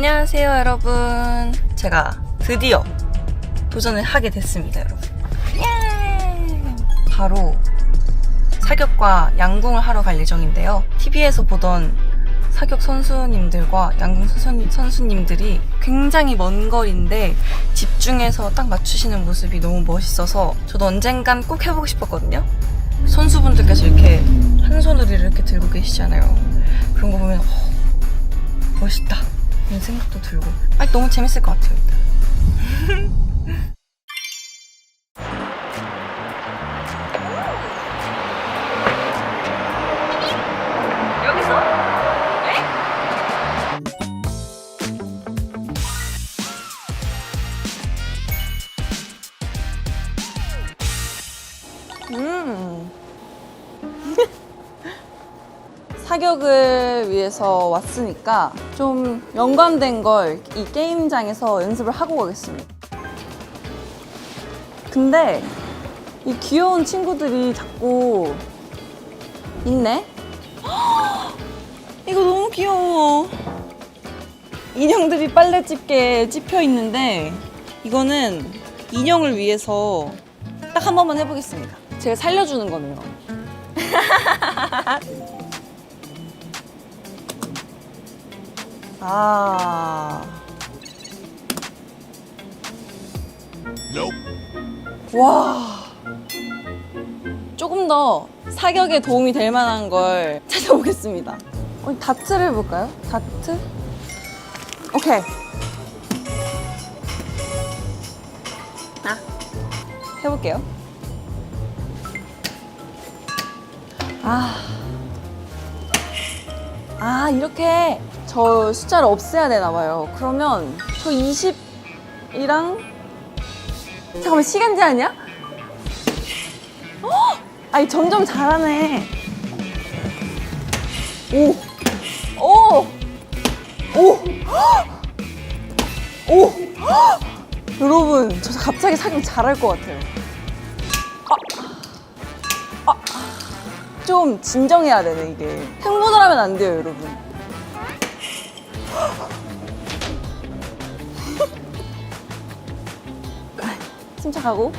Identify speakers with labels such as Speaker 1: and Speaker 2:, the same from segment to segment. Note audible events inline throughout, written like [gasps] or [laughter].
Speaker 1: 안녕하세요, 여러분. 제가 드디어 도전을 하게 됐습니다, 여러분. 예! 바로 사격과 양궁을 하러 갈 예정인데요. TV에서 보던 사격 선수님들과 양궁 선수, 선수 님들이 굉장히 먼 거리인데 집중해서 딱 맞추시는 모습이 너무 멋있어서 저도 언젠간 꼭 해보고 싶었거든요. 선수분들께서 이렇게 한 손으로 이렇게 들고 계시잖아요. 그런 거 보면 어, 멋있다 이런 생각도 들고 아 너무 재밌을 것 같아요. 일단. [laughs] 여기서? 음. [laughs] 사격을 위해서 왔으니까 좀 연관된 걸 이 게임장에서 연습을 하고 가겠습니다. 근데 이 귀여운 친구들이 자꾸 있네? [gasps] 이거 너무 귀여워. 인형들이 빨래집게에 찝혀 있는데 이거는 인형을 위해서 딱 한 번만 해보겠습니다. 제가 살려주는 거네요. [laughs] 아. 와. 조금 더 사격에 도움이 될 만한 걸 찾아보겠습니다. 어, 다트를 해볼까요? 다트? 오케이. 아, 해볼게요. 아. 아, 이렇게 저 숫자를 없애야 되나 봐요. 그러면 저 20이랑 잠깐만 시간 제한이야? 어? 아니 점점 잘하네. 오, 오, 오, 오. 여러분, 저 갑자기 사격 잘할 것 같아요. 아, 아, 좀 진정해야 되네 이게. 흥분을 하면 안 돼요, 여러분. 침착하고.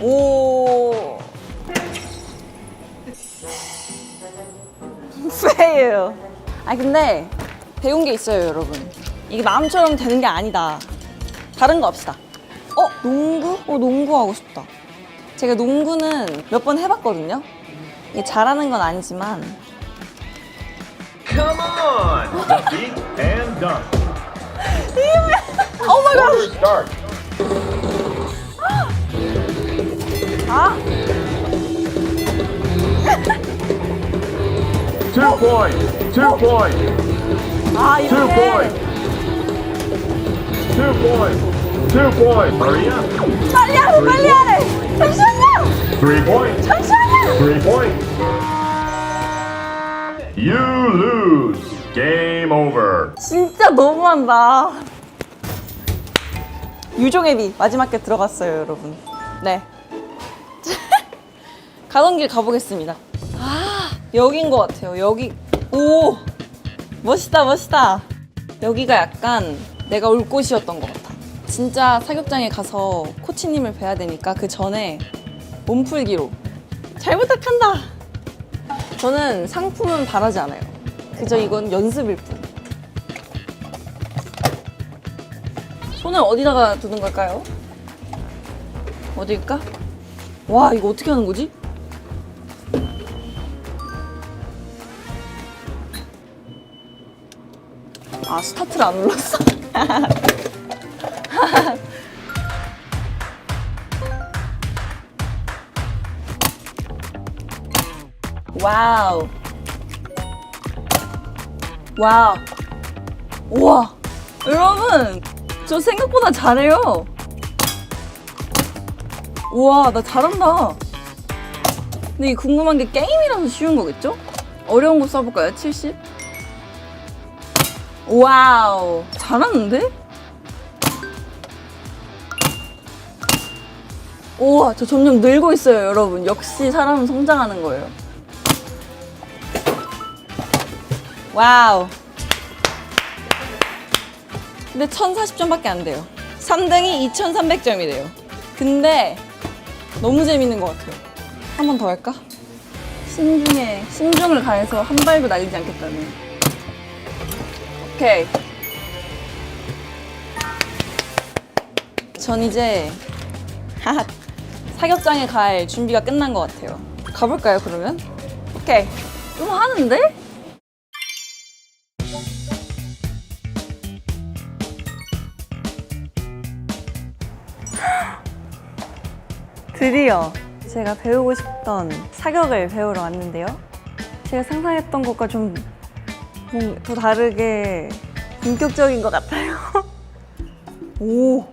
Speaker 1: 오. 페일. 아 근데 배운 게 있어요, 여러분. 이게 마음처럼 되는 게 아니다. 다른 거 합시다. 어, 농구? 어, 농구 하고 싶다. 제가 농구는 몇 번 해봤거든요. 이게 잘하는 건 아니지만
Speaker 2: Come on! Defeat and dunk.
Speaker 1: 오 마이 갓!
Speaker 2: Quarter start.
Speaker 1: 아,
Speaker 2: Two points. Two points.
Speaker 1: 아
Speaker 2: Two
Speaker 1: 이렇게
Speaker 2: points. Two points. Two points. Hurry up.
Speaker 1: 빨리 하래 빨리 하래 잠시만요
Speaker 2: Three points.
Speaker 1: 잠시만요
Speaker 2: Three points. You lose. Game over.
Speaker 1: 진짜 너무한다. 유종의 비 마지막 게 들어갔어요 여러분. 네. [laughs] 가던 길 가보겠습니다. 아 여긴 것 같아요. 여기. 오! 멋있다 멋있다. 여기가 약간 내가 올 곳이었던 것 같아. 진짜 사격장에 가서 코치님을 뵈야 되니까 그 전에 몸풀기로. 잘 부탁한다 저는 상품은 바라지 않아요 그저 이건 연습일 뿐 손을 어디다가 두는 걸까요? 어딜까? 와 이거 어떻게 하는 거지? 아 스타트를 안 눌렀어 [laughs] 와우 와우 우와 여러분 저 생각보다 잘해요 우와 나 잘한다 근데 이 궁금한 게 게임이라서 쉬운 거겠죠? 어려운 거 써볼까요? 70? 와우 잘하는데? 우와 저 점점 늘고 있어요 여러분 역시 사람은 성장하는 거예요 와우. 근데 1040점밖에 안 돼요. 3등이 2300점이래요. 근데 너무 재밌는 것 같아요. 한 번 더 할까? 신중에, 신중을 가해서 한 발도 날리지 않겠다는. 오케이. 전 이제 사격장에 갈 준비가 끝난 것 같아요. 가볼까요, 그러면? 오케이. 좀 하는데? 드디어 제가 배우고 싶던 사격을 배우러 왔는데요. 제가 상상했던 것과 좀 더 다르게 본격적인 것 같아요. [laughs] 오,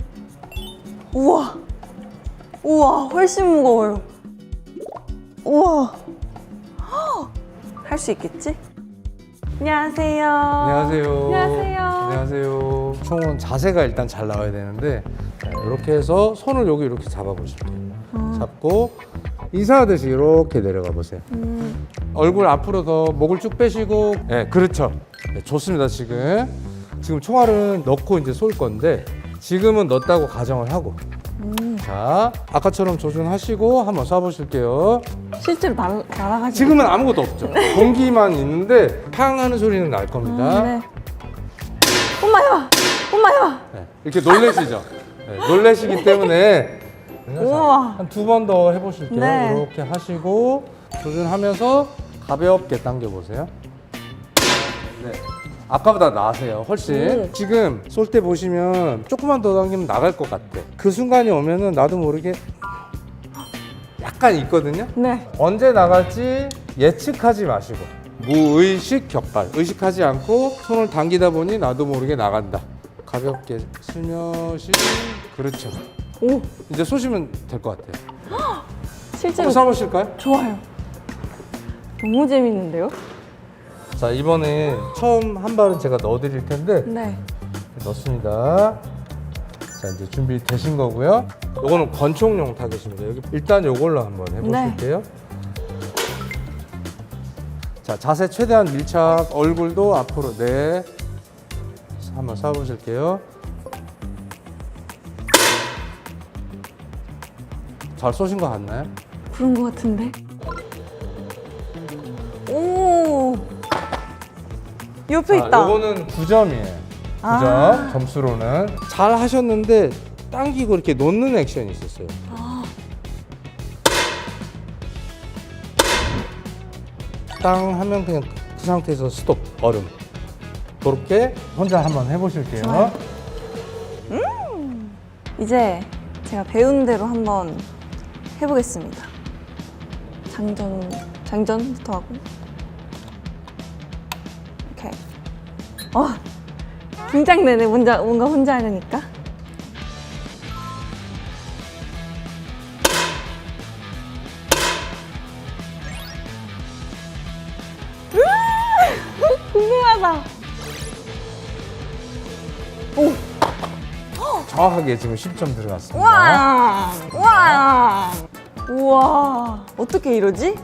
Speaker 1: 우와, 우와, 훨씬 무거워요. 우와, 할 수 있겠지? 안녕하세요.
Speaker 3: 안녕하세요.
Speaker 1: 안녕하세요.
Speaker 3: 안녕하세요. 총은 자세가 일단 잘 나와야 되는데 자, 이렇게 해서 손을 여기 이렇게 잡아보실게요.
Speaker 1: 어.
Speaker 3: 잡고 인사하듯이 이렇게 내려가 보세요.
Speaker 1: 음.
Speaker 3: 얼굴 앞으로 더 목을 쭉 빼시고, 네, 그렇죠. 네, 좋습니다. 지금 지금 총알은 넣고 이제 쏠 건데 지금은 넣었다고 가정을 하고.
Speaker 1: 음.
Speaker 3: 자, 아까처럼 조준하시고 한번 쏴보실게요.
Speaker 1: 실제로 날, 날아가지
Speaker 3: 지금은 아무것도 없죠. 공기만 있는데 팡 하는 소리는 날 겁니다.
Speaker 1: 네. 엄마야! 엄마야!
Speaker 3: 네, 이렇게 놀래시죠? 네, 놀래시기 때문에
Speaker 1: 우와.
Speaker 3: 한 두 번 더 해보실게요.
Speaker 1: 네.
Speaker 3: 이렇게 하시고 조준하면서 가볍게 당겨보세요. 네. 아까보다 나으세요. 훨씬.
Speaker 1: 음.
Speaker 3: 지금 쏠 때 보시면 조금만 더 당기면 나갈 것 같아. 그 순간이 오면은 나도 모르게 약간 있거든요.
Speaker 1: 네.
Speaker 3: 언제 나갈지 예측하지 마시고 무의식 격발 의식하지 않고 손을 당기다 보니 나도 모르게 나간다 가볍게 슬며시 그렇죠
Speaker 1: 오,
Speaker 3: 이제 쏘시면 될 것 같아요.
Speaker 1: 실제로
Speaker 3: 한번 쏴보실까요?
Speaker 1: 좋아요. 너무 재밌는데요?
Speaker 3: 자 이번에 처음 한 발은 제가 넣어드릴 텐데
Speaker 1: 네.
Speaker 3: 넣습니다. 자 이제 준비 되신 거고요. 요거는 권총용 타겟입니다. 여기 일단 요걸로 한번 해보실게요. 자 자세 최대한 밀착 얼굴도 앞으로 네. 한번 쏴보실게요 잘 쏘신 거 같나요?
Speaker 1: 그런 것 같은데. 오, 옆에
Speaker 3: 자,
Speaker 1: 있다.
Speaker 3: 요거는 9점이에요 9점
Speaker 1: 아.
Speaker 3: 점수로는 잘 하셨는데 당기고 이렇게 놓는 액션이 있었어요
Speaker 1: 아,
Speaker 3: 땅 하면 그냥 그 상태에서 스톱 얼음 그렇게 혼자 한번 해보실게요
Speaker 1: 좋아요. 이제 제가 배운 대로 한번 해보겠습니다. 장전, 장전부터 하고. 오케이. 어, 긴장되네. 뭔가, 뭔가 혼자 하려니까. 으아! 궁금하다. 오,
Speaker 3: 정확하게 지금 10점 들어갔습니다
Speaker 1: 와! 와! 우와! 어떻게 이러지?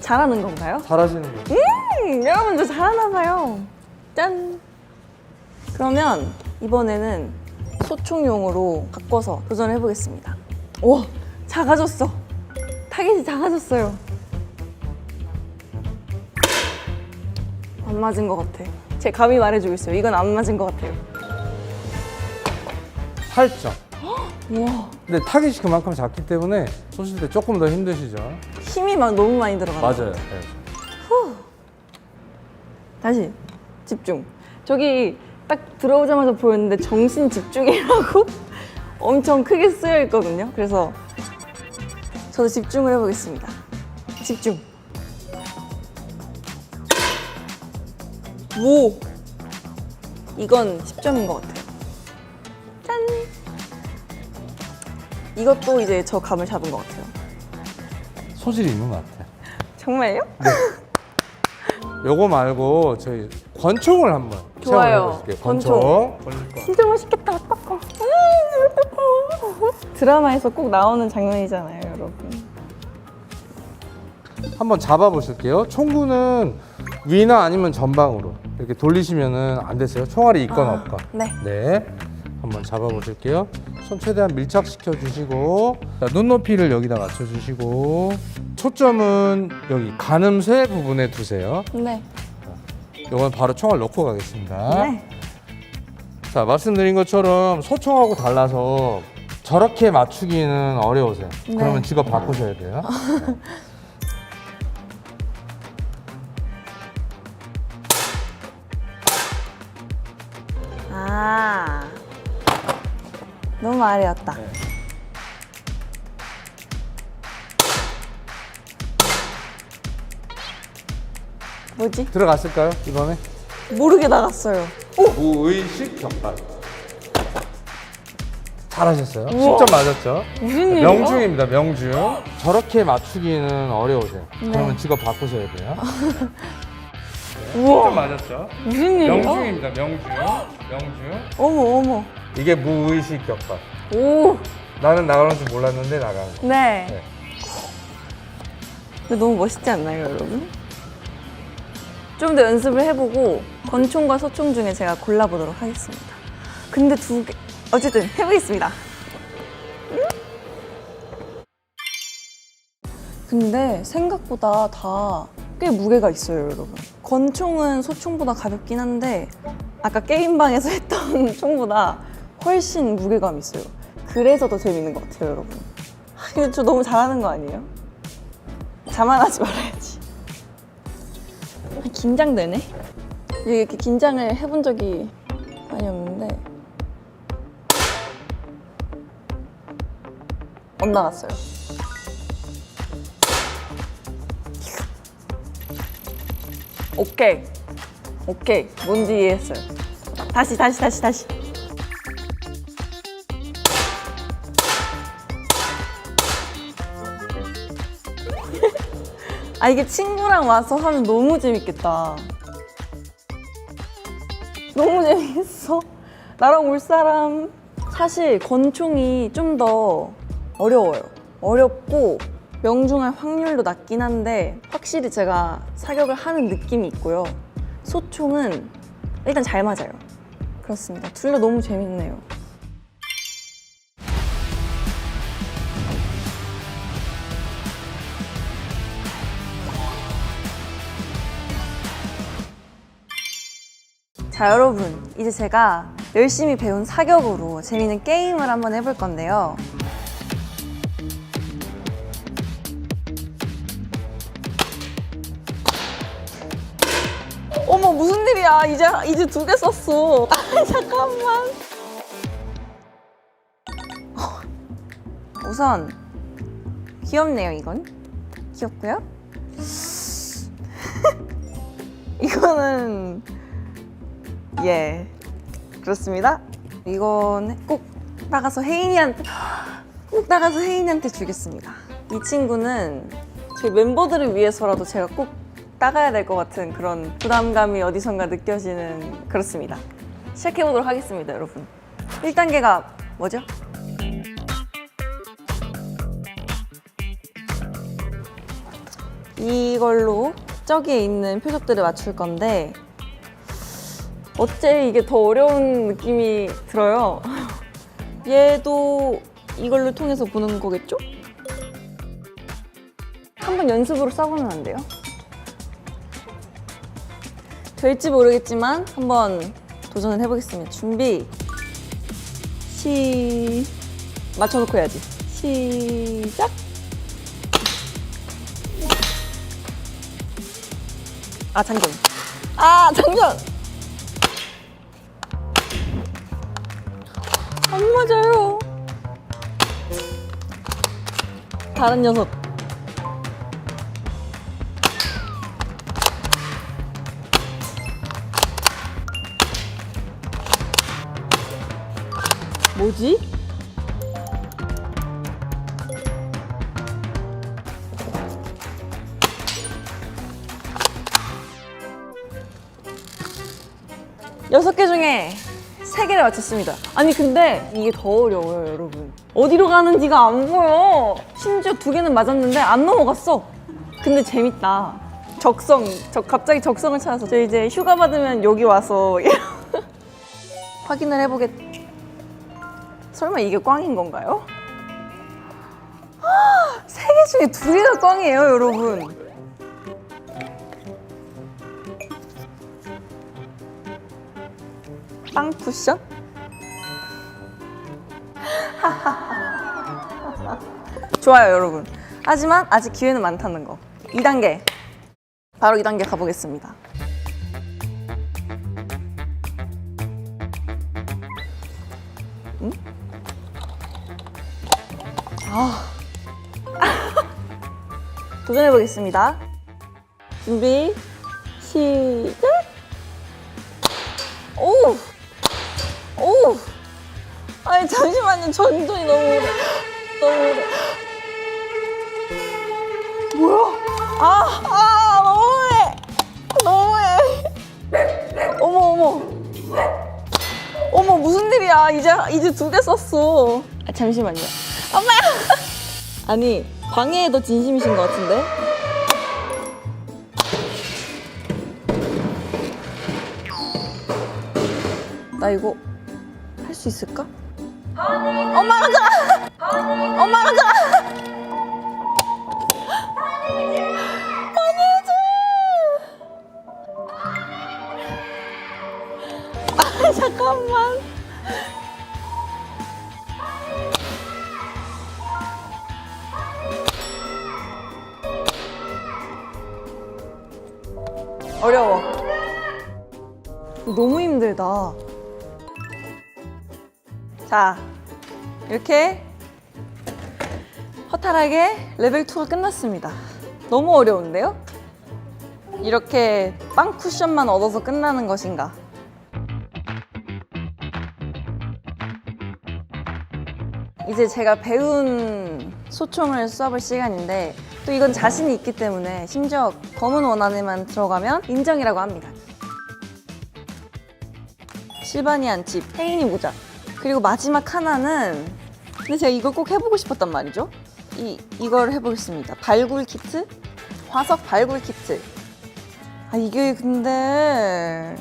Speaker 1: 잘하는 건가요?
Speaker 3: 잘하시는 거
Speaker 1: 음, 여러분도 잘하나 봐요. 짠! 그러면 이번에는 소총용으로 바꿔서 도전해 보겠습니다. 와, 작아졌어. 타겟이 작아졌어요. 안 맞은 것 같아. 제 감이 말해주고 있어요. 이건 안 맞은 것 같아요.
Speaker 3: 8점
Speaker 1: 우와,
Speaker 3: 근데 타겟이 그만큼 작기 때문에 쏘실 때 조금 더 힘드시죠
Speaker 1: 힘이 막 너무 많이 들어가요.
Speaker 3: 맞아요 네.
Speaker 1: 다시 집중. 저기 딱 들어오자마자 보였는데 정신 집중이라고 [laughs] 엄청 크게 쓰여 있거든요. 그래서 저도 집중을 해보겠습니다. 집중. 오! 이건 10점인 것 같아요. 이것도 이제 저 감을 잡은 것 같아요.
Speaker 3: 소질이 있는 것 같아요
Speaker 1: 정말요?
Speaker 3: 요거 말고 저희 권총을 한번
Speaker 1: 좋아요.
Speaker 3: 체험해 보실게요
Speaker 1: 권총.
Speaker 3: 권총
Speaker 1: 진짜 맛있겠다. 아빠꺼. 음, 드라마에서 꼭 나오는 장면이잖아요, 여러분.
Speaker 3: 한번 잡아 보실게요 총구는 위나 아니면 전방으로 이렇게 돌리시면은 안 됐어요. 총알이 있거나
Speaker 1: 아,
Speaker 3: 없까.
Speaker 1: 네.
Speaker 3: 네. 한번 잡아보실게요. 손 최대한 밀착시켜 주시고 자, 눈높이를 여기다 맞춰 주시고 초점은 여기 가늠쇠 부분에 두세요.
Speaker 1: 네.
Speaker 3: 이건 바로 총알 넣고 가겠습니다.
Speaker 1: 네.
Speaker 3: 자, 말씀드린 것처럼 소총하고 달라서 저렇게 맞추기는 어려우세요.
Speaker 1: 네.
Speaker 3: 그러면 직업 바꾸셔야 돼요. [laughs]
Speaker 1: 아. 너무 아래였다. 뭐지?
Speaker 3: 들어갔을까요, 이번에?
Speaker 1: 모르게 나갔어요.
Speaker 3: 무의식 격발. 잘하셨어요.
Speaker 1: 우와.
Speaker 3: 10점 맞았죠?
Speaker 1: 무슨 일이야?
Speaker 3: 명중입니다, 명중. 저렇게 맞추기는 어려우세요.
Speaker 1: 네.
Speaker 3: 그러면 직업 바꾸셔야 돼요. [laughs]
Speaker 1: 우와.
Speaker 3: 10점 맞았죠?
Speaker 1: 무슨 일이야?
Speaker 3: 명중입니다, 명중. 명중.
Speaker 1: 어머 어머.
Speaker 3: 이게 무의식 격발.
Speaker 1: 오.
Speaker 3: 나는 나가는 줄 몰랐는데 나가는 거.
Speaker 1: 네.
Speaker 3: 네.
Speaker 1: 근데 너무 멋있지 않나요, 여러분? 좀 더 연습을 해보고 권총과 소총 중에 제가 골라보도록 하겠습니다. 근데 두 개, 어쨌든 해보겠습니다. 음? 근데 생각보다 다 꽤 무게가 있어요, 여러분. 권총은 소총보다 가볍긴 한데 아까 게임방에서 [laughs] 했던 총보다 훨씬 무게감 있어요. 그래서 더 재밌는 것 같아요, 여러분. 아, 이거 저 너무 잘하는 거 아니에요? 자만하지 말아야지. 아, 긴장되네. 이렇게 긴장을 해본 적이 많이 없는데. 엇나갔어요. 오케이. 오케이. 뭔지 이해했어요. 다시, 다시, 다시, 다시. 아 이게 친구랑 와서 하면 너무 재밌겠다. 너무 재밌어. 나랑 올 사람. 사실 권총이 좀 더 어려워요. 어렵고 명중할 확률도 낮긴 한데 확실히 제가 사격을 하는 느낌이 있고요. 소총은 일단 잘 맞아요. 그렇습니다. 둘 다 너무 재밌네요. 자, 여러분. 이제 제가 열심히 배운 사격으로 재밌는 게임을 한번 해볼 건데요. 어머, 무슨 일이야. 이제, 이제 두 개 썼어. 아, [laughs] 잠깐만. 우선, 귀엽네요, 이건. 귀엽고요. [laughs] 이거는 예. 그렇습니다. 이건 꼭 나가서 혜인이한테 꼭 나가서 혜인이한테 주겠습니다. 이 친구는 저희 멤버들을 위해서라도 제가 꼭 따가야 될 것 같은 그런 부담감이 어디선가 느껴지는 그렇습니다. 시작해 보도록 하겠습니다 여러분. 1단계가 뭐죠? 이걸로 저기에 있는 표적들을 맞출 건데 어째 이게 더 어려운 느낌이 들어요. [laughs] 얘도 이걸로 통해서 보는 거겠죠? 한번 연습으로 써보면 안 돼요? 될지 모르겠지만 한번 도전을 해보겠습니다. 준비. 시... 맞춰놓고 해야지. 시작! 아, 장전. 아, 장전! 다른 녀석. 뭐지? 여섯 개 중에 세 개를 맞췄습니다. 아니 근데 이게 더 어려워요, 여러분. 어디로 가는지가 안 보여. 심지어 두 개는 맞았는데 안 넘어갔어. 근데 재밌다. 적성, 저 갑자기 적성을 찾아서 저 이제 휴가 받으면 여기 와서 [laughs] 확인을 해보겠. 설마 이게 꽝인 건가요? 세 개 중에 두 개가 꽝이에요, 여러분. 빵 쿠션? 좋아요, 여러분. 하지만 아직 기회는 많다는 거. 2단계. 바로 2단계 가보겠습니다. 음? 아. [laughs] 도전해 보겠습니다. 준비, 시작! 오! 오! 아니, 잠시만요. 전전이. 너무 이제, 이제 두개 썼어. 아, 잠시만요. 엄마! [laughs] 아니, 방해에 더 진심이신 것 같은데? 나 이거 할 수 있을까? 엄마 가자! 엄마 가자! [laughs] 아, 잠깐만. 어려워. 너무 힘들다. 자, 이렇게 허탈하게 레벨 2가 끝났습니다. 너무 어려운데요? 이렇게 빵 쿠션만 얻어서 끝나는 것인가? 이제 제가 배운 소총을 쏴볼 시간인데 또 이건 자신이 있기 때문에 심지어 검은 원 안에만 들어가면 인정이라고 합니다. 실바니안 칩, 혜인이 모자. 그리고 마지막 하나는 근데 제가 이걸 꼭 해보고 싶었단 말이죠. 이 이걸 해보겠습니다. 발굴 키트, 화석 발굴 키트. 아 이게 근데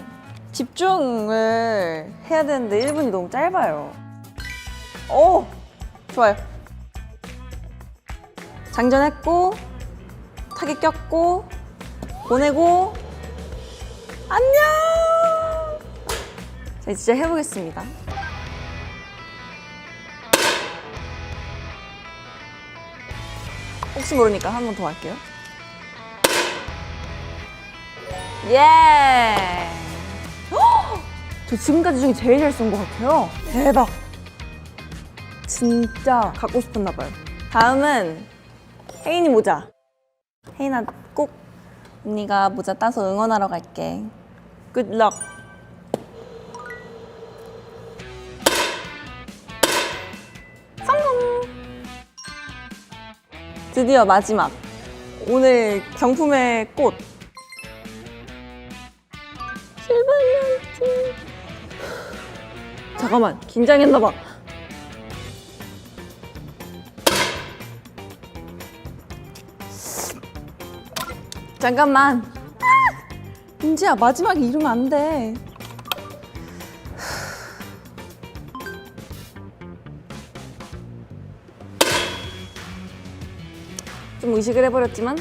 Speaker 1: 집중을 해야 되는데 1분이 너무 짧아요. 오 좋아요. 장전했고 타겟 꼈고 보내고 안녕. 자 이제 진짜 해보겠습니다. 혹시 모르니까 한 번 더 할게요. 예! 헉! 저 지금까지 중에 제일 잘쏜것 같아요. 대박! 진짜 갖고 싶었나 봐요. 다음은 혜인이 모자. 혜인아 꼭 언니가 모자 따서 응원하러 갈게. 굿럭. 성공! 드디어 마지막. 오늘 경품의 꽃. 실버니언티. 잠깐만, 긴장했나 봐. 잠깐만. 아! 은지야, 마지막에 이러면 안 돼. 좀 의식을 해버렸지만.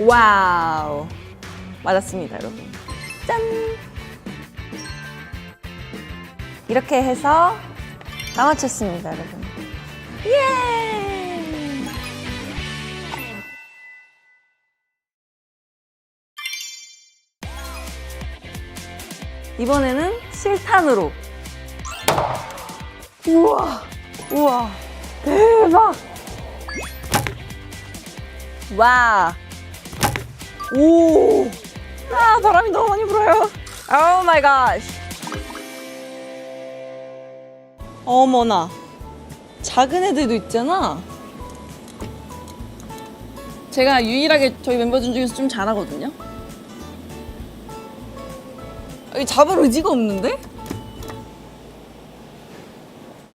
Speaker 1: 와우. 맞았습니다, 여러분. 짠! 이렇게 해서 다 맞췄습니다, 여러분. 예! 이번에는 실탄으로. 우와, 우와, 대박! 와, 오, 아 바람이 너무 많이 불어요. 오 마이 갓. 어머나, 작은 애들도 있잖아. 제가 유일하게 저희 멤버 중 중에서 좀 잘하거든요. 잡을 의지가 없는데?